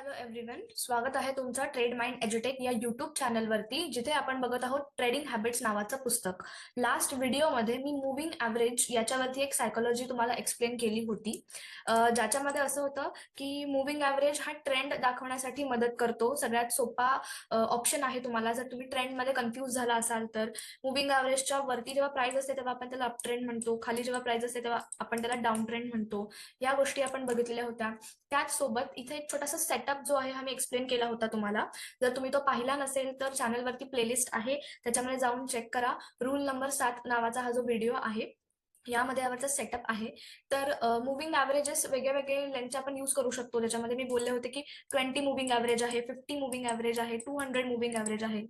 Hello everyone स्वागत आहे तुमचं ट्रेड माइंड एज्युटेक या युट्यूब चॅनलवरती जिथे आपण बघत आहोत ट्रेडिंग हॅबिट्स नावाचं पुस्तक. लास्ट व्हिडिओमध्ये मी मुव्हिंग ॲव्हरेज याच्यावरती एक सायकोलॉजी तुम्हाला एक्सप्लेन केली होती. ज्याच्यामध्ये असं होतं की मुव्हिंग ॲव्हरेज हा ट्रेंड दाखवण्यासाठी मदत करतो. सगळ्यात सोपा ऑप्शन आहे तुम्हाला. जर तुम्ही ट्रेंडमध्ये कन्फ्यूज झाला असाल तर मुव्हिंग ॲव्हरेजच्या वरती जेव्हा प्राइस असते तेव्हा आपण त्याला अप ट्रेंड म्हणतो. खाली जेव्हा प्राइस असते तेव्हा आपण त्याला डाऊन ट्रेंड म्हणतो. या गोष्टी आपण बघितलेल्या होत्या. त्याचसोबत इथे एक छोटासा सेटअप जो आहे हा मी एक्सप्लेन केला होता तुम्हाला. जर तुम्ही तो पाहिला नसेल तर चॅनलवरती प्लेलिस्ट आहे. त्याच्यामध्ये जाऊन चेक करा. रूल नंबर सात नावाचा हा जो व्हिडिओ आहे यामध्ये यावरचा सेटअप आहे. तर मुव्हिंग ॲव्हरेजेस वेगळे वेगळे लेंथचे आपण यूज करू शकतो. त्याच्यामध्ये मी बोलले होते की ट्वेंटी मुव्हिंग ॲव्हरेज आहे फिफ्टी मुव्हिंग ॲव्हरेज आहे टू हंड्रेड मुव्हिंग ॲव्हरेज आहे.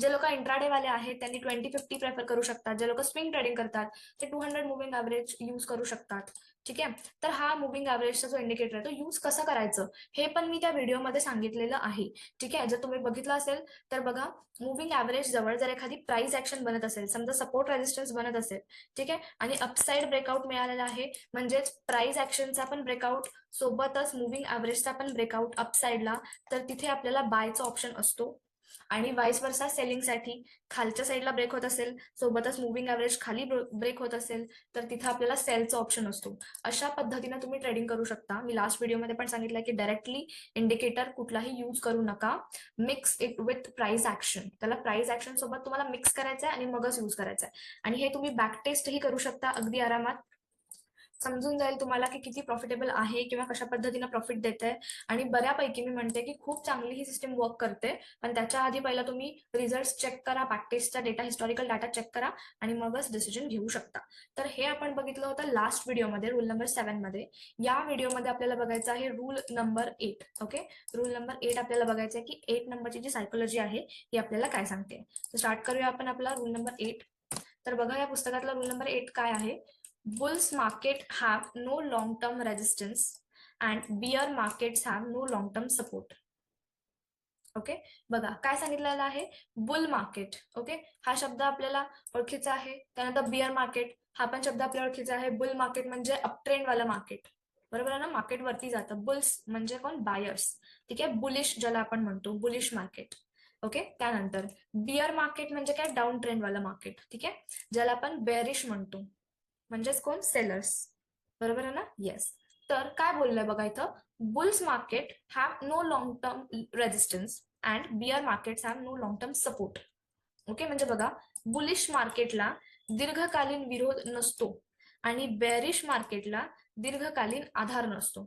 जे लोक इंट्राडेवाले आहेत त्यांनी ट्वेंटी फिफ्टी प्रेफर करू शकतात. जे लोक स्विंग ट्रेडिंग करतात ते two hundred moving average use करू शकतात. ठीक आहे? तर हा मुव्हिंग ॲव्हरेजचा जो इंडिकेटर आहे तो यूज कसं करायचं? हे पण मी त्या व्हिडिओमध्ये सांगितलेलं आहे. ठीक आहे? जर तुम्ही बघितलं असेल तर बघा मुव्हिंग ॲव्हरेज जवळ जर एखादी प्राइस ऍक्शन बनत असेल समजा सपोर्ट रेजिस्टन्स बनत असेल ठीक आहे? आणि अपसाईड ब्रेकआउट मिळालेला आहे म्हणजेच प्राइस ऍक्शनचा पण ब्रेकआउट सोबतच मुव्हिंग ॲव्हरेजचा पण ब्रेकआउट अपसाईडला तर तिथे आपल्याला बायचा ऑप्शन असतो. आणि वाईस वर्सा सेलिंगसाठी खालच्या साईडला ब्रेक होत असेल सोबतच मुव्हिंग ॲव्हरेज खाली ब्रेक होत असेल तर तिथं आपल्याला सेलचा ऑप्शन असतो. अशा पद्धतीने तुम्ही ट्रेडिंग करू शकता. मी लास्ट व्हिडिओमध्ये पण सांगितलं की डायरेक्टली इंडिकेटर कुठलाही यूज करू नका. Mix it with price action त्याला प्राइस ऍक्शन सोबत तुम्हाला मिक्स करायचं आहे आणि मगच यूज करायचं आहे आणि हे तुम्ही बॅक टेस्टही करू शकता अगदी आरामात. समजून जाईल तुम्हाला की किती प्रॉफिटेबल आहे किंवा कशा पद्धतीनं प्रॉफिट देत आहे आणि बऱ्यापैकी मी म्हणते की खूप चांगली ही सिस्टम वर्क करते. पण त्याच्या आधी पहिला तुम्ही रिझल्ट चेक करा बॅकटेस्टचा डेटा हिस्टॉरिकल डाटा चेक करा आणि मगच डिसिजन घेऊ शकता. तर हे आपण बघितलं होतं लास्ट व्हिडिओमध्ये रूल नंबर सेव्हनमध्ये. या व्हिडिओमध्ये आपल्याला बघायचं आहे rule number eight okay rule number eight आपल्याला बघायचं आहे की एट नंबरची जी सायकोलॉजी आहे ही आपल्याला काय सांगते? स्टार्ट करूया आपण आपला रूल नंबर एट तर बघा या पुस्तकातला रूल नंबर एट काय आहे? Bulls market have no long term resistance and bear markets have no long term support. Okay बघा काय सांगितलेलं आहे? बुल मार्केट ओके हा शब्द आपल्याला ओळखीचा आहे. त्यानंतर बिअर मार्केट हा पण शब्द आपल्याला ओळखीचा आहे. बुल मार्केट म्हणजे अपट्रेंड वाला मार्केट बरोबर आहे ना? मार्केट वरती जातं. बुल्स म्हणजे कोण? बायर्स ठीक आहे? बुलिश ज्याला आपण म्हणतो. बुलिश मार्केट ओके त्यानंतर बिअर मार्केट म्हणजे काय? डाऊन ट्रेंड वाला मार्केट ठीक आहे? ज्याला आपण बेरिश म्हणतो. म्हणजेच कोण? सेलर्स बरोबर आहे ना? येस तर काय बोललंय बघा इथं? Bulls market have no long term resistance and bear market have no long term support okay म्हणजे बघा बुलिश मार्केटला दीर्घकालीन विरोध नसतो आणि बेरिश मार्केटला दीर्घकालीन आधार नसतो.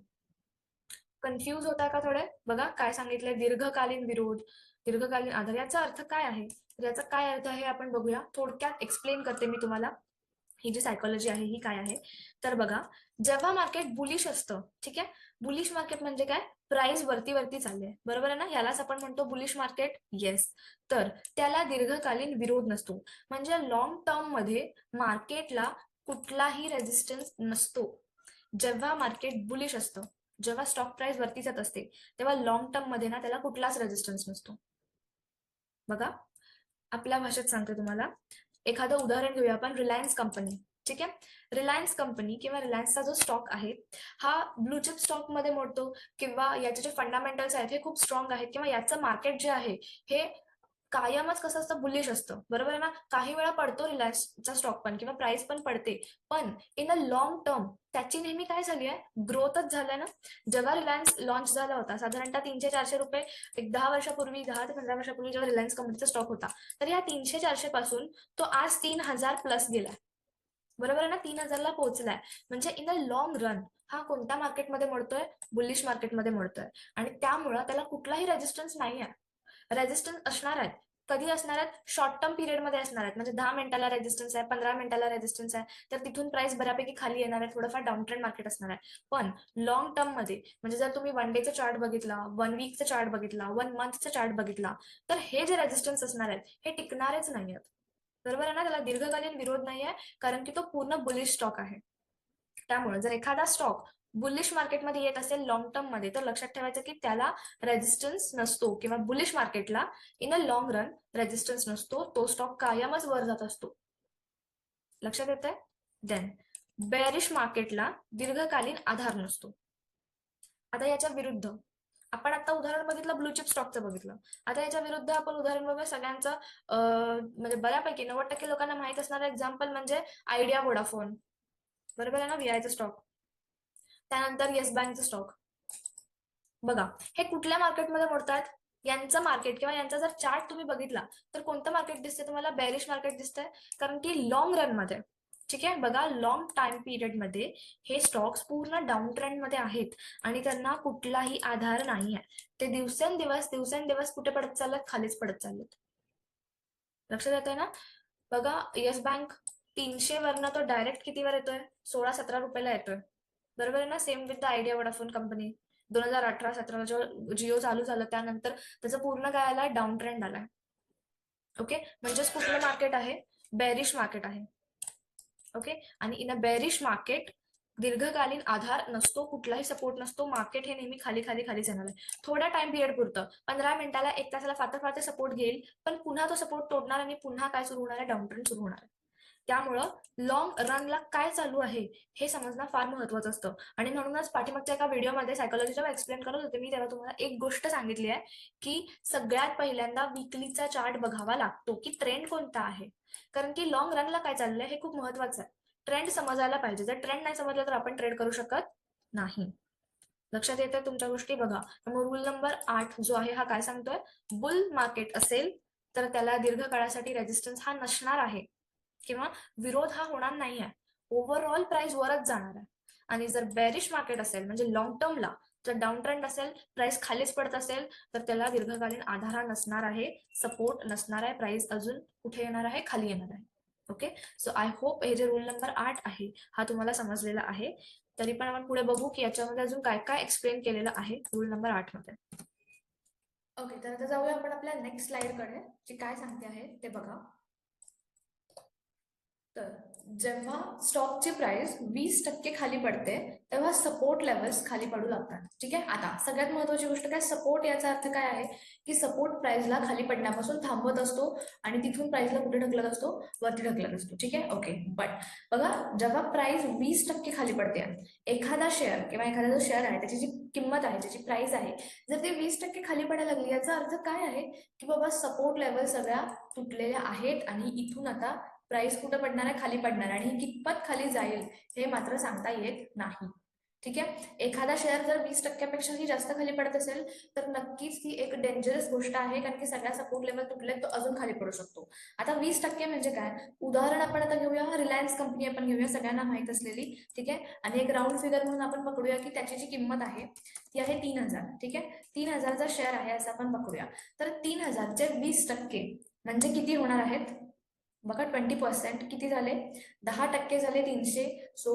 कन्फ्यूज होता का थोडे? बघा काय सांगितलंय? दीर्घकालीन विरोध दीर्घकालीन आधार याचा अर्थ काय आहे? तर याचा काय अर्थ आहे? आपण बघूया. थोडक्यात एक्सप्लेन करते मी तुम्हाला. ही जी सायकोलॉजी आहे ही काय आहे? तर बघा जेव्हा मार्केट बुलिश असतं ठीक आहे? बुलिश मार्केट म्हणजे काय? प्राइस वरती वरती चालले बरोबर आहे ना? यालाच आपण म्हणतो बुलिश मार्केट येस तर त्याला दीर्घकालीन विरोध नसतो. म्हणजे लॉंग टर्ममध्ये मार्केटला कुठलाही रेजिस्टन्स नसतो. जेव्हा मार्केट बुलिश असतं जेव्हा स्टॉक प्राइस वरती जात असते तेव्हा लॉंग टर्ममध्ये ना त्याला कुठलाच रेजिस्टन्स नसतो. बघा आपल्या भाषेत सांगते तुम्हाला. एखादं उदाहरण घेऊया आपण रिलायन्स कंपनी ठीक आहे? रिलायन्स कंपनी किंवा रिलायन्सचा जो स्टॉक आहे हा ब्लूचिप स्टॉकमध्ये मोडतो किंवा याचे जे फंडामेंटल्स आहेत हे खूप स्ट्रॉंग आहेत किंवा याचं मार्केट जे आहे हे कायमच कसं असतं बुलिश असतं. बरोबर आहे ना? काही वेळा पडतो रिलायन्सचा स्टॉक पण किंवा प्राइस पण पडते. पण इन अ लॉंग टर्म त्याची नेहमी काय झाली आहे ग्रोथच झालाय ना? जेव्हा रिलायन्स लॉन्च झाला होता साधारणतः तीनशे चारशे रुपये एक दहा वर्षापूर्वी दहा ते पंधरा वर्षापूर्वी जेव्हा रिलायन्स कंपनीचा स्टॉक होता तर या तीनशे चारशे पासून तो आज तीन हजार प्लस गेलाय. बरोबर आहे ना? तीन हजारला पोहोचलाय. म्हणजे इन अ लॉंग रन हा कोणत्या मार्केटमध्ये मोडतोय? बुलिश मार्केटमध्ये मोडतोय. आणि त्यामुळं त्याला कुठलाही रेजिस्टन्स नाही आहे रेजिस्टन्स असणार आहेत कधी असणार आहेत? शॉर्ट टर्म पिरियडमध्ये असणार आहेत. म्हणजे दहा मिनिटाला रेजिस्टन्स आहे पंधरा मिनिटाला रेजिस्टन्स आहे. तर तिथून प्राइस बऱ्यापैकी खाली येणार आहे. थोडंफार डाऊन ट्रेंड मार्केट असणार आहे. पण लॉंग टर्ममध्ये म्हणजे जर तुम्ही वन डेचा चार्ट बघितला वन वीकचा चार्ट बघितला वन मंथचा चार्ट बघितला तर हे जे रेजिस्टन्स असणार आहेत हे टिकणारेच नाही आहेत. बरोबर आहे ना? त्याला दीर्घकालीन विरोध नाही आहे कारण की तो पूर्ण बुलिश स्टॉक आहे. त्यामुळे जर एखादा स्टॉक बुलिश मार्केटमध्ये येत असेल लॉंग टर्ममध्ये तर लक्षात ठेवायचं की त्याला रेजिस्टन्स नसतो किंवा बुलिश मार्केटला in a long run resistance नसतो. तो स्टॉक कायमच वर जात असतो. लक्षात येत आहे देन बेरिश मार्केटला दीर्घकालीन आधार नसतो. आता याच्या विरुद्ध आपण आता उदाहरण बघितलं ब्लू चिप स्टॉकचं बघितलं. आता याच्या विरुद्ध आपण उदाहरण बघूया सगळ्यांचं म्हणजे बऱ्यापैकी नव्वद टक्के लोकांना माहीत असणारं एक्झाम्पल म्हणजे आयडिया वोडाफोन बरोबर आहे ना? व्हीआयचं स्टॉक त्यानंतर येस बँकचं स्टॉक बघा हे कुठल्या मार्केटमध्ये मोडतात? यांचं मार्केट किंवा यांचा जर चार्ट तुम्ही बघितला तर कोणतं मार्केट दिसतंय तुम्हाला? बॅरिश मार्केट दिसतंय. कारण की लॉंग रनमध्ये ठीक आहे? बघा लॉंग टाइम पिरियडमध्ये हे स्टॉक्स पूर्ण डाऊन ट्रेंडमध्ये आहेत आणि त्यांना कुठलाही आधार नाही आहे ते दिवसेंदिवस दिवसेंदिवस कुठे पडत चाललेत? खालीच पडत चाललेत. लक्षात येतंय ना? बघा येस बँक तीनशे वरनं तो डायरेक्ट कितीवर येतोय? सोळा सतरा रुपयाला येतोय. बरोबर आहे ना? Same with the Idea Vodafone company दोन हजार अठरा सतरा जेव्हा जिओ चालू झालं त्यानंतर त्याचं पूर्ण काय आलाय? डाऊन ट्रेंड आलाय. ओके म्हणजेच कुठलं मार्केट आहे? बेरिश मार्केट आहे. ओके आणि इन अ बेरिश मार्केट दीर्घकालीन आधार नसतो कुठलाही सपोर्ट नसतो मार्केट हे नेहमी खाली खाली खाली जाणार आहे. थोड्या टाइम पिरियड पुरतं. पंधरा मिनिटाला एक तासाला फातर फातर सपोर्ट घेईल पण पुन्हा तो सपोर्ट तोडणार आणि पुन्हा काय सुरू होणार आहे? डाऊन ट्रेंड सुरू होणार आहे. त्यामुळं लॉंग रनला काय चालू आहे हे समजणं फार महत्वाचं असतं. आणि म्हणूनच पाठीमागच्या एका व्हिडिओमध्ये सायकोलॉजी जेव्हा एक्सप्लेन करत होते मी तेव्हा तुम्हाला एक गोष्ट सांगितली आहे की सगळ्यात पहिल्यांदा विकलीचा चार्ट बघावा लागतो की ट्रेंड कोणता आहे. कारण की लॉंग रनला काय चाललंय हे खूप महत्वाचं आहे. ट्रेंड समजायला पाहिजे जर ट्रेंड नाही समजला तर आपण ट्रेड करू शकत नाही. लक्षात येतं तुमच्या गोष्टी बघा. मग रूल नंबर आठ जो आहे हा काय सांगतोय? बुल मार्केट असेल तर त्याला दीर्घकाळासाठी रेजिस्टन्स हा नसणार आहे. किंवा विरोध हा होणार नाही आहे ओव्हरऑल प्राइस वरच जाणार आहे. आणि जर बेरिश मार्केट असेल म्हणजे लॉंग टर्मला जर डाऊन ट्रेंड असेल प्राइस खालीच पडत असेल तर त्याला दीर्घकालीन आधार हा नसणार आहे सपोर्ट नसणार आहे प्राइस अजून कुठे येणार आहे खाली येणार आहे. ओके सो आय होप हे जे रूल नंबर आठ आहे हा तुम्हाला समजलेला आहे. तरी पण आपण पुढे बघू की याच्यामध्ये अजून काय काय एक्सप्लेन केलेलं आहे रूल नंबर आठमध्ये. ओके तर आता जाऊया आपण आपल्या नेक्स्ट स्लाइडकडे जे काय सांगते आहे ते बघा. तर जेव्हा स्टॉकची प्राइस वीस टक्के खाली पडते तेव्हा सपोर्ट लेवल्स खाली पडू लागतात. ठीक आहे? आता सगळ्यात महत्वाची गोष्ट काय? सपोर्ट याचा अर्थ काय आहे? की सपोर्ट प्राइसला खाली पडण्यापासून थांबत असतो आणि तिथून प्राइसला कुठे ढकलत असतो? वरती ढकलत असतो. ठीक आहे? ओके बट बघा जेव्हा प्राइस वीस टक्के खाली पडते एखादा शेअर किंवा एखादा जो शेअर आहे त्याची जी किंमत आहे त्याची प्राइस आहे जर ते वीस टक्के खाली पडायला लागली याचा अर्थ काय आहे? की बाबा सपोर्ट लेवल सगळ्या तुटलेल्या आहेत आणि इथून आता प्राइस कुठं पडणार आहे? खाली पडणार आहे. आणि कितपत खाली जाईल हे मात्र सांगता येत नाही. ठीक आहे? एखादा शेअर जर वीस टक्क्यापेक्षाही जास्त खाली पडत असेल तर नक्कीच ती एक डेंजरस गोष्ट आहे कारण की सगळ्या सपोर्ट लेवल तुटले तो अजून खाली पडू शकतो. आता वीस टक्के म्हणजे काय? उदाहरण आपण आता घेऊया रिलायन्स कंपनी आपण घेऊया सगळ्यांना माहीत असलेली. ठीक आहे? आणि एक राऊंड फिगर म्हणून आपण पकडूया की त्याची जी किंमत आहे ती आहे तीन हजार. ठीक आहे? तीन हजारचा शेअर आहे असं आपण पकडूया. तर तीन हजारचे वीस टक्के म्हणजे किती होणार आहेत? बघा ट्वेंटी पर्सेंट किती झाले? दहा टक्के झाले तीनशे. सो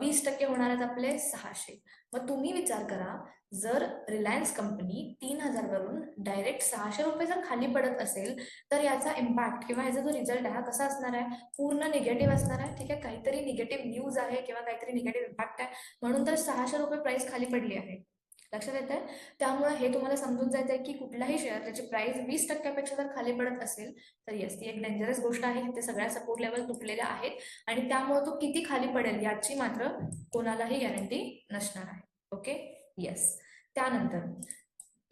वीस टक्के होणार आहेत आपले सहाशे. मग तुम्ही विचार करा जर रिलायन्स कंपनी तीन हजार वरून डायरेक्ट सहाशे रुपये जर खाली पडत असेल तर याचा इम्पॅक्ट किंवा याचा जो रिझल्ट आहे हा कसा असणार आहे? पूर्ण निगेटिव्ह असणार आहे? ठीक आहे काहीतरी निगेटिव्ह न्यूज आहे किंवा काहीतरी निगेटिव्ह इम्पॅक्ट आहे. म्हणून तर सहाशे रुपये प्राइस खाली पडली आहे. लक्षात येत आहे त्यामुळे हे तुम्हाला समजून जायचं आहे की कुठलाही शेअर त्याची प्राइस वीस टक्क्यापेक्षा जर खाली पडत असेल तर येस ती एक डेंजरस गोष्ट आहे. ते सगळ्या सपोर्ट लेवल तुटलेल्या आहेत. आणि त्यामुळे तो किती खाली पडेल याची मात्र कोणालाही गॅरंटी नसणार आहे. ओके येस त्यानंतर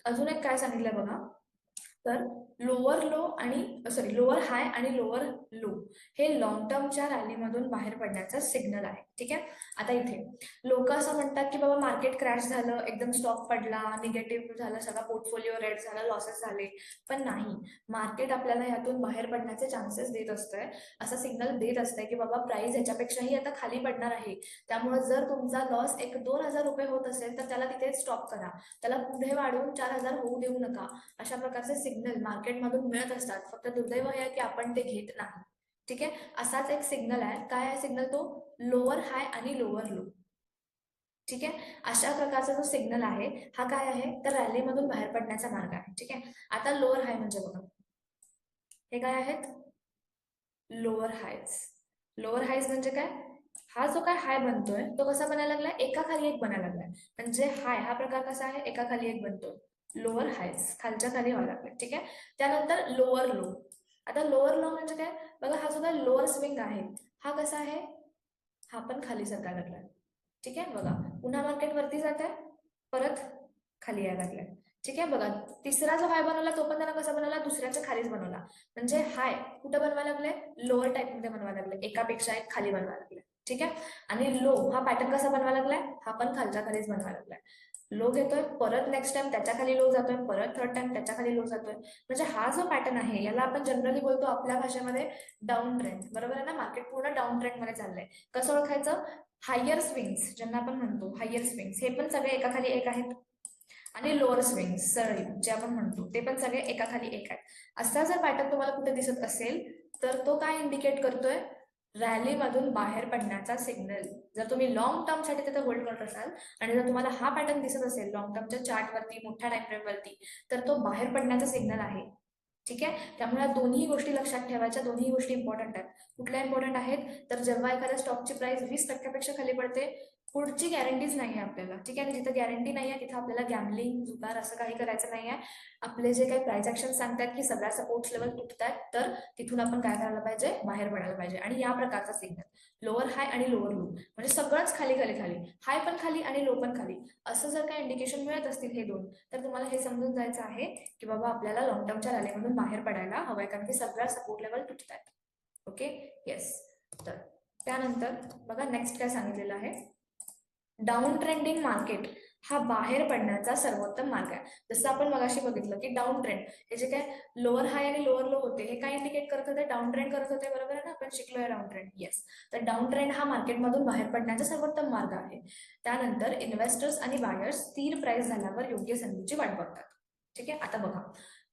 अजून एक काय सांगितलं बघा? तर लोअर लो आणि सॉरी लोअर हाय आणि लोअर लो हे लॉंग टर्मच्या रॅलीमधून बाहेर पडण्याचा सिग्नल आहे. ठीक आहे? आता इथे. लोक असं म्हणतात की बाबा मार्केट क्रॅश झालं एकदम स्टॉक पडला निगेटिव्ह झालं सगळा पोर्टफोलिओ रेड झाला लॉसेस झाले. पण नाही. मार्केट आपल्याला यातून बाहेर पडण्याचे चान्सेस देत असतंय. असा सिग्नल देत असतंय की बाबा प्राइस याच्यापेक्षाही आता खाली पडणार आहे. त्यामुळे जर तुमचा लॉस एक दोन हजार रुपये होत असेल तर त्याला तिथे स्टॉप करा. त्याला पुढे वाढवून चार हजार होऊ देऊ नका. अशा प्रकारचे सिग्नल सिग्नल मार्केटमधून मिळत असतात. फक्त दुर्दैव हे आहे की आपण ते घेत नाही. ठीक आहे? असाच एक सिग्नल आहे. काय आहे सिग्नल तो? लोअर हाय आणि लोअर लो ठीक आहे? अशा प्रकारचा जो सिग्नल आहे हा काय आहे? तर रॅलीमधून बाहेर पडण्याचा मार्ग आहे. ठीक आहे? आता लोअर हाय म्हणजे बघा. हे काय आहेत? लोअर हायज लोअर हायज म्हणजे काय? हा जो काय हाय बनतोय तो कसा बनायला लागलाय? एका खाली एक बनायला लागलाय. म्हणजे हाय हा प्रकार कसा आहे? एका खाली एक बनतोय. लोअर हायस खालच्या खाली व्हायला लागले ठीक आहे? त्यानंतर लोअर लो आता लोअर लो म्हणजे काय? बघा हा सुद्धा लोअर स्विंग आहे. हा कसा आहे? हा पण खाली सरकायला लागलाय. ठीक आहे? बघा पुन्हा मार्केट वरती जात आहे परत खाली यायला लागलाय. ठीक आहे? बघा तिसरा जो हाय बनवला तो पण त्यांना कसा बनवला? दुसऱ्याच्या खालीच बनवला. म्हणजे हाय कुठं बनवायला लागले लोअर टाईपमध्ये बनवायला लागले एकापेक्षा एक खाली बनवायला लागले ठीक आहे? आणि लो हा पॅटर्न कसा बनवायला लागलाय? हा पण खालच्या खालीच बनवायला लागलाय. लो घेतोय परत नेक्स्ट टाइम त्याच्याखाली लो जातोय परत थर्ड टाइम त्याच्याखाली लो जातोय. म्हणजे हा जो पॅटर्न आहे याला आपण जनरली बोलतो आपल्या भाषेमध्ये डाऊन ट्रेंड बरोबर आहे ना? मार्केट पूर्ण डाऊन ट्रेंडमध्ये चाललंय. कसं ओळखायचं? हायर स्विंग्स ज्यांना आपण म्हणतो हायर स्विंग्स हे पण सगळे एकाखाली एक आहेत. आणि लोअर स्विंग्स सरळी जे आपण म्हणतो ते पण सगळे एकाखाली एक आहेत. असा जर पॅटर्न तुम्हाला कुठे दिसत असेल तर तो काय इंडिकेट करतोय? रॅली मधून बाहेर पडण्याचा सिग्नल. जर तुम्ही लॉंग टर्मसाठी तिथे होल्ड करत असाल आणि जर तुम्हाला हा पॅटर्न दिसत असेल लॉंग टर्मच्या चार्टवरती मोठ्या टाइम वरती तर तो बाहेर पडण्याचा सिग्नल आहे. ठीक आहे? त्यामुळे दोन्ही गोष्टी लक्षात ठेवायच्या. दोन्ही गोष्टी इम्पॉर्टंट आहेत. कुठल्या इम्पॉर्टंट आहेत? तर जेव्हा एखाद्या स्टॉकची प्राइस वीस टक्क्यापेक्षा खाली पडते पुढची गॅरंटीज नाही आहे आपल्याला. ठीक आहे जिथं गॅरंटी नाही आहे तिथं आपल्याला गॅमलिंग जुगार असं काही करायचं नाही आहे आपले जे काही प्राइस ऍक्शन सांगतात की सगळ्या सपोर्ट लेवल तुटतात तर तिथून आपण काय करायला पाहिजे? बाहेर पडायला पाहिजे. आणि या प्रकारचा सिग्नल लोअर हाय आणि लोअर लो म्हणजे सगळंच खाली खाली खाली. हाय पण खाली आणि लो पण खाली. असं जर काही इंडिकेशन मिळत असतील हे दोन तर तुम्हाला हे समजून जायचं आहे की बाबा आपल्याला लॉंग टर्मच्या रॅलीमधून बाहेर पडायला हवंय कारण की सगळ्या सपोर्ट लेवल तुटतात ओके येस तर त्यानंतर बघा नेक्स्ट काय सांगितलेलं आहे? डाऊन ट्रेंडिंग मार्केट हा बाहेर पडण्याचा सर्वोत्तम मार्ग आहे. जसं आपण मगाशी बघितलं की डाऊन ट्रेंड हे जे काय लोअर हाय आणि लोअर लो होते हे काय इंडिकेट करत होते? डाऊन ट्रेंड करत होते बरोबर आहे ना? आपण शिकलोय डाऊन ट्रेंड येस तर डाऊन ट्रेंड हा मार्केटमधून बाहेर पडण्याचा सर्वोत्तम मार्ग आहे. त्यानंतर इन्व्हेस्टर्स आणि बायर्स स्थिर प्राइस झाल्यावर योग्य संधीची वाट बघतात. ठीक आहे? आता बघा.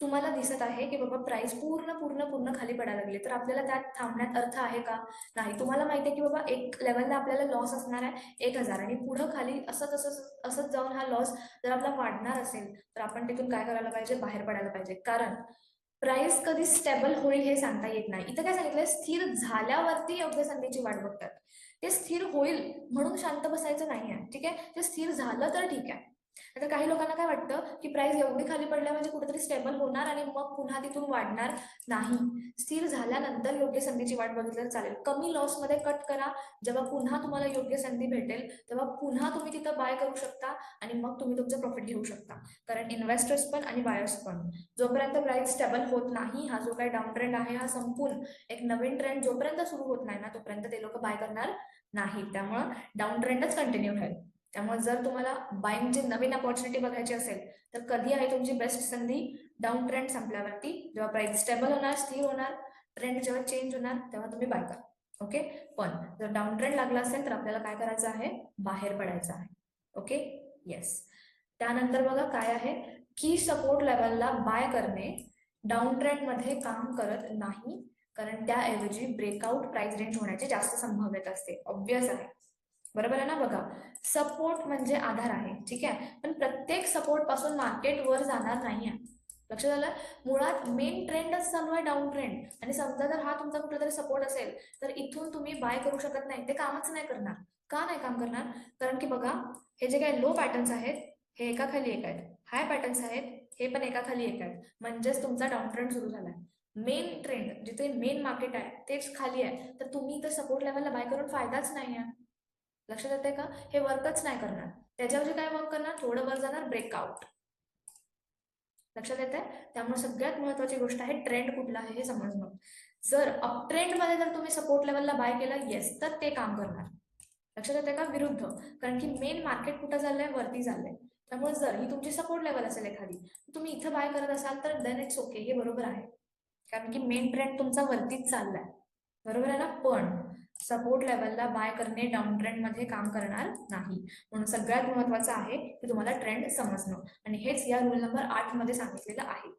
तुम्हाला दिसत आहे की बाबा प्राइस पूर्ण पूर्ण पूर्ण खाली पडायला लागले. तर आपल्याला त्यात थांबण्यात अर्थ आहे का? नाही. तुम्हाला माहिती आहे की बाबा एक लेवलला आपल्याला लॉस असणार आहे एक हजार. आणि पुढं खाली असंच असंच असंच जाऊन हा लॉस जर आपला वाढणार असेल तर आपण तिथून काय करायला पाहिजे? बाहेर पडायला पाहिजे. कारण प्राइस कधी स्टेबल होईल हे सांगता येत नाही. इथं काय सांगितलंय? स्थिर झाल्यावरती योग्य संधीची वाट बघतात. ते स्थिर होईल म्हणून शांत बसायचं नाही आहे ठीक आहे? ते स्थिर झालं तर ठीक आहे. आता काही लोकांना काय वाटतं की प्राइस एवढी खाली पडल्या म्हणजे कुठेतरी स्टेबल होणार आणि मग पुन्हा तिथून वाढणार नाही. स्थिर झाल्यानंतर योग्य संधीची वाट बघितलं चालेल. कमी लॉसमध्ये कट करा. जेव्हा पुन्हा तुम्हाला योग्य संधी भेटेल तेव्हा पुन्हा तुम्ही तिथं बाय करू शकता आणि मग तुम्ही तुमचं प्रॉफिट घेऊ शकता. कारण इन्व्हेस्टर्स पण आणि बायर्स पण. जोपर्यंत प्राइस स्टेबल होत नाही हा जो काही डाऊन ट्रेंड आहे हा संपून एक नवीन ट्रेंड जोपर्यंत सुरू होत नाही ना तोपर्यंत ते लोक बाय करणार नाही त्यामुळं डाऊन ट्रेंडच कंटिन्यू राहील. त्यामुळे जर तुम्हाला बाईंगची नवीन अपॉर्च्युनिटी बघायची असेल तर कधी आहे तुमची बेस्ट संधी? डाऊन ट्रेंड संपल्यावरती. जेव्हा प्राइस स्टेबल होणार स्थिर होणार ट्रेंड जेव्हा चेंज होणार तेव्हा तुम्ही बाय करा. ओके पण जर डाऊन ट्रेंड लागला असेल तर आपल्याला काय करायचं आहे? बाहेर पडायचं आहे. ओके येस त्यानंतर बघा काय आहे? की सपोर्ट लेवलला बाय करणे डाऊन ट्रेंडमध्ये काम करत नाही. कारण त्याऐवजी ब्रेकआउट प्राइस रेंज होण्याची जास्त संभाव्यता असते. ऑब्विस आहे. बरोबर आहे ना बघा? सपोर्ट म्हणजे आधार आहे ठीक आहे? पण प्रत्येक सपोर्टपासून मार्केट वर जाणार नाही आहे लक्षात आलं? मुळात मेन ट्रेंडच चालू आहे डाऊन ट्रेंड आणि समजा जर हा तुमचा कुठला तरी सपोर्ट असेल तर इथून तुम्ही बाय करू शकत नाही. ते कामच नाही करणार. का नाही काम करणार? कारण की बघा हे जे काही लो पॅटर्न्स आहेत हे एका खाली एक आहेत. हाय पॅटर्न्स आहेत हे पण एका खाली एक आहेत. म्हणजेच तुमचा डाऊन ट्रेंड सुरू झालाय. मेन ट्रेंड जिथे मेन मार्केट आहे तेच खाली आहे. तर तुम्ही तर सपोर्ट लेवलला बाय करून फायदाच नाही आहे लक्षात येते का? हे वर्कच नाही करणार. त्याच्यावर काय वर्क करणार? थोडं वर जाणार ब्रेकआउट लक्षात येते त्यामुळे सगळ्यात महत्वाची गोष्ट आहे ट्रेंड कुठला आहे हे समजणं जर अपमध्ये जर तुम्ही सपोर्ट लेवलला बाय केलं येस तर ते काम करणार. लक्षात येते का? विरुद्ध. कारण की मेन मार्केट कुठं चाललंय? वरती चाललंय. त्यामुळे जर ही तुमची सपोर्ट लेवल असेल एखादी तुम्ही इथं बाय करत असाल तर देन इट्स ओके हे बरोबर आहे. कारण की मेन ट्रेंड तुमचा वरतीच चाललाय. बरोबर आहे ना? पण सपोर्ट लेवलला बाय करणे डाऊन ट्रेंडमध्ये काम करणार नाही. म्हणून सगळ्यात महत्वाचं आहे की तुम्हाला ट्रेंड समजणं. आणि हेच या रूल नंबर आठमध्ये सांगितलेलं आहे.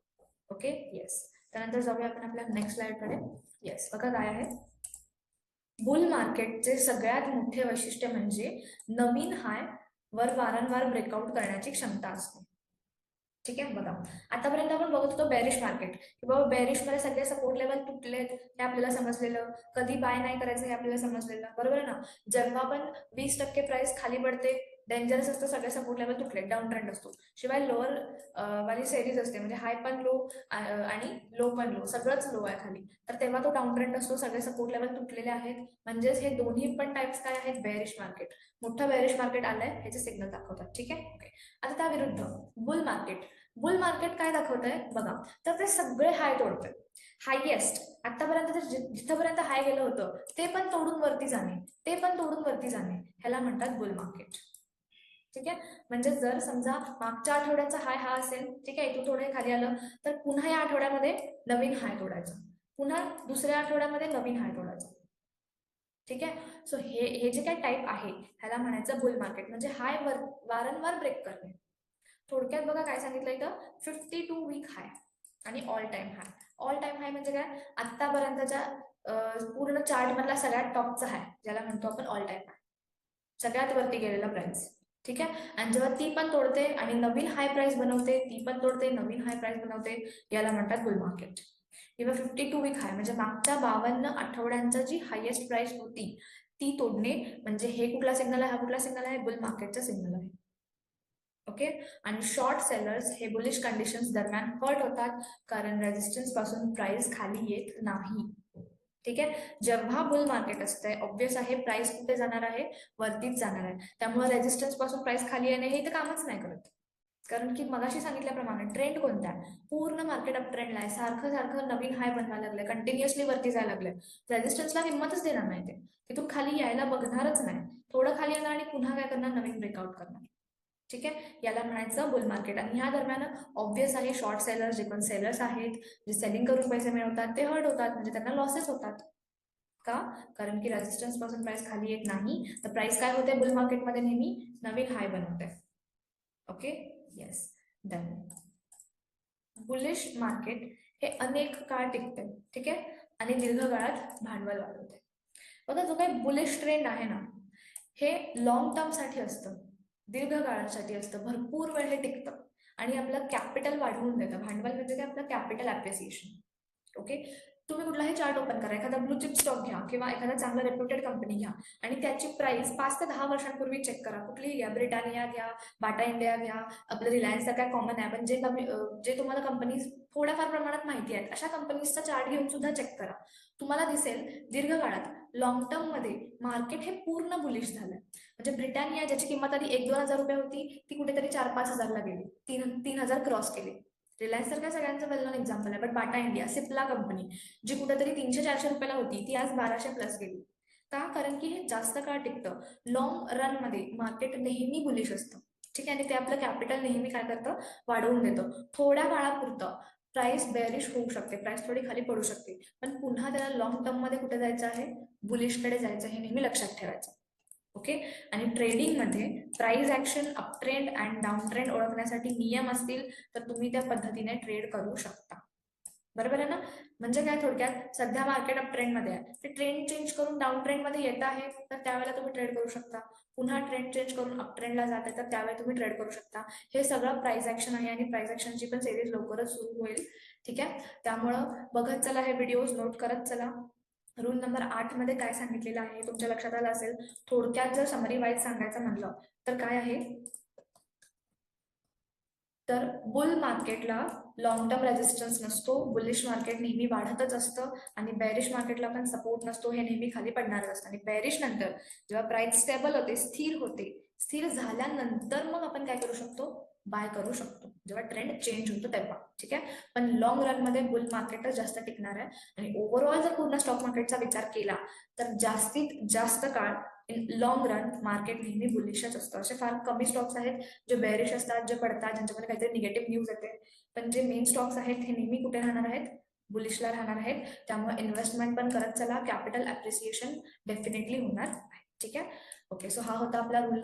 ओके येस त्यानंतर जाऊया आपण आपल्या नेक्स्ट स्लाइडकडे. येस बघा काय आहे. बुल मार्केटचे सगळ्यात मोठे वैशिष्ट्य म्हणजे नवीन हाय वर वारंवार ब्रेकआउट करण्याची क्षमता असते. ठीक आहे? बघा. आतापर्यंत आपण बघत होतो बॅरिश मार्केट की बाबा बॅरिशमध्ये सगळे सपोर्ट लेवल तुटलेत हे आपल्याला समजलेलं. कधी बाय नाही करायचं हे आपल्याला समजलेलं. बरोबर ना? जेव्हा पण वीस टक्के प्राइस खाली पडते. डेंजरस असतं सगळे सपोर्ट लेवल तुटले डाऊन ट्रेंड असतो. शिवाय लोअर वाली सेरीज असते म्हणजे हाय पण लो आणि लो पण लो सगळंच लो आहे खाली. तर तेव्हा तो डाऊन ट्रेंड असतो सगळे सपोर्ट लेवल तुटलेले आहेत. म्हणजेच हे दोन्ही पण टाइप्स काय आहेत? बेरिश मार्केट मोठं बेरिश मार्केट आलंय ह्याचे सिग्नल दाखवतात ठीक आहे? ओके आता त्या विरुद्ध बुल मार्केट बुल मार्केट काय दाखवतंय? बघा तर ते सगळे हाय तोडतंय. हायएस्ट आतापर्यंत तर जिथपर्यंत हाय गेलं होतं ते पण तोडून वरती जाणे ते पण तोडून वरती जाणे ह्याला म्हणतात बुल मार्केट ठीक आहे? म्हणजे जर समजा मागच्या आठवड्याचा हाय हा असेल ठीक आहे इथून थोडे खाली आलं तर पुन्हा या आठवड्यामध्ये नवीन हाय तोडायचा. पुन्हा दुसऱ्या आठवड्यामध्ये नवीन हाय तोडायचा. ठीक आहे? सो हे हे जे काही टाईप आहे ह्याला म्हणायचं बुल मार्केट म्हणजे हाय वर वारंवार ब्रेक करणे. थोडक्यात बघा काय सांगितलं इथं? फिफ्टी टू वीक हाय आणि all time high all time high म्हणजे काय? आतापर्यंतच्या पूर्ण चार्ट मधला सगळ्यात टॉपचा हाय ज्याला म्हणतो आपण ऑल टाइम हाय सगळ्यात वरती गेलेला प्राइस ठीक आहे? आणि जेव्हा ती पण तोडते आणि नवीन हाय प्राइस बनवते ती पण तोडते नवीन हाय प्राइस बनवते याला म्हणतात बुल मार्केट किंवा फिफ्टी टू वीक हाय म्हणजे मागच्या बावन्न आठवड्यांचा जी हायेस्ट प्राइस होती ती तोडणे म्हणजे हे कुठला सिग्नल आहे? हा कुठला सिग्नल आहे? बुल मार्केटचा सिग्नल आहे. ओके आणि शॉर्ट सेलर्स हे बुलिश कंडिशन्स दरम्यान हर्ट होतात कारण रेजिस्टन्सपासून प्राइस खाली येत नाही. ठीक आहे? जेव्हा बुल मार्केट असतंय ऑब्विस आहे प्राइस कुठे जाणार आहे? वरतीच जाणार आहे. त्यामुळे रेजिस्टन्सपासून प्राइस खाली येणे हे तर कामच नाही करत. कारण की मगाशी सांगितल्याप्रमाणे ट्रेंड कोणता? आहे पूर्ण मार्केट अप ट्रेंडला आहे. सारखं सारखं नवीन हाय बनवायला लागलंय. कंटिन्युअसली वरती जायला लागलंय. रेजिस्टन्सला हिंमतच देणार नाही ते. तिथून खाली यायला बघणारच नाही. थोडं खाली येणार आणि पुन्हा काय करणार? नवीन ब्रेकआउट करणार. ठीक आहे? याला म्हणायचं बुल मार्केट आणि ह्या दरम्यान ऑब्विस आहे शॉर्ट सेलर्स जे पण सेलर्स आहेत जे सेलिंग करून पैसे मिळवतात ते हर्ट होतात म्हणजे त्यांना लॉसेस होतात. का? कारण की रेजिस्टन्सपासून प्राइस खाली येत नाही. तर प्राइस काय होते? बुल मार्केटमध्ये नेहमी नवीन हाय बनवते. Okay yes done bullish market हे अनेक काळ टिकते. ठीक आहे? आणि दीर्घ काळात भांडवल वाढवते. बघा जो काही बुलिश ट्रेंड आहे ना हे लॉंग टर्मसाठी असतं. दीर्घकाळासाठी असतं. भरपूर वेळ हे टिकतं. आणि आपलं कॅपिटल वाढवून देतं. भांडवल म्हणजे काय? आपलं कॅपिटल ॲप्रिसिएशन ओके तुम्ही कुठलाही चार्ट ओपन करा. एखादा ब्लू चिप स्टॉक घ्या किंवा एखादा चांगला रेप्युटेड कंपनी घ्या आणि त्याची प्राइस पाच ते दहा वर्षांपूर्वी चेक करा. कुठलीही घ्या ब्रिटानिया घ्या बाटा इंडिया घ्या आपलं रिलायन्सचा काय कॉमन आहे पण जे कमी जे तुम्हाला कंपनीज थोड्याफार प्रमाणात माहिती आहेत अशा कंपनीजचा चार्ट घेऊन सुद्धा चेक करा. तुम्हाला दिसेल दीर्घ काळात लॉंग टर्ममध्ये मार्केट हे पूर्ण बुलिश झालंय म्हणजे ब्रिटानिया ज्याची किंमत आधी एक दोन हजार रुपये होती ती कुठेतरी चार पाच हजारला गेली. तीन तीन हजार क्रॉस केली. रिलायन्स तर काय सगळ्यांचं वेल नॉन एक्झाम्पल आहे but Bata India Cipla company जी कुठेतरी तीनशे चारशे रुपयाला होती ती आज बाराशे प्लस गेली. का? कारण की हे जास्त काळ टिकतं. लॉंग रनमध्ये मार्केट नेहमी बुलिश असतं. ठीक आहे? आणि ते आपलं कॅपिटल नेहमी काय करतं? वाढवून देतं. थोड्या काळापुरतं प्राइस बेअरिश होऊ शकते. प्राइस थोडी खाली पडू शकते. पण पुन्हा त्याला लॉंग टर्ममध्ये कुठे जायचं आहे? बुलिशकडे जायचं हे नेहमी लक्षात ठेवायचं. ओके आणि ट्रेडिंगमध्ये price action up trend and down trend ओळखण्यासाठी नियम असतील तर तुम्ही त्या पद्धतीने ट्रेड करू शकता. बरोबर आहे ना? म्हणजे काय थोडक्यात? सध्या मार्केट अप ट्रेंडमध्ये आहे. ते ट्रेंड चेंज करून डाऊन ट्रेंडमध्ये येत आहे तर त्यावेळेला तुम्ही ट्रेड करू शकता. पुन्हा ट्रेंड चेंज करून अप ट्रेंडला जात आहे तर त्यावेळेला तुम्ही ट्रेड करू शकता. हे सगळं प्राइस ऍक्शन आहे आणि प्राइस ऍक्शनची पण सिरीज लवकरच सुरू होईल. ठीक आहे? त्यामुळं बघत चला हे व्हिडिओज नोट करत चला. रूल नंबर आठमध्ये काय सांगितलेलं आहे तुमच्या लक्षात आलं असेल? थोडक्यात जर समरी वाईज सांगायचं म्हणलं तर काय आहे? तर बुल मार्केटला लॉंग टर्म रेजिस्टन्स नसतो बुलिश मार्केट नेहमी वाढतच असतं आणि बॅरिश मार्केटला पण सपोर्ट नसतो हे नेहमी खाली पडणारच असतं. आणि बॅरिश नंतर जेव्हा प्राइस स्टेबल होते स्थिर होते स्थिर झाल्यानंतर मग आपण काय करू शकतो? बाय करू शकतो. जेव्हा ट्रेंड चेंज होतो तेव्हा. ठीक आहे? पण लॉंग रनमध्ये बुल मार्केटच जास्त टिकणार आहे. आणि ओव्हरऑल जर पूर्ण स्टॉक मार्केटचा विचार केला तर जास्तीत जास्त काळ इन लॉंग रन मार्केट नेहमी बुलिशच असतं. असे फार कमी स्टॉक्स आहेत जे बेरिश असतात जे पडतात ज्यांच्यामध्ये काहीतरी निगेटिव्ह न्यूज येते. पण जे मेन स्टॉक्स आहेत हे नेहमी कुठे राहणार आहेत? बुलिशला राहणार आहेत. त्यामुळे इन्व्हेस्टमेंट पण करत चला. कॅपिटल अप्रिसिएशन डेफिनेटली होणार आहे. ठीक आहे? ओके सो हा होता आपला रूल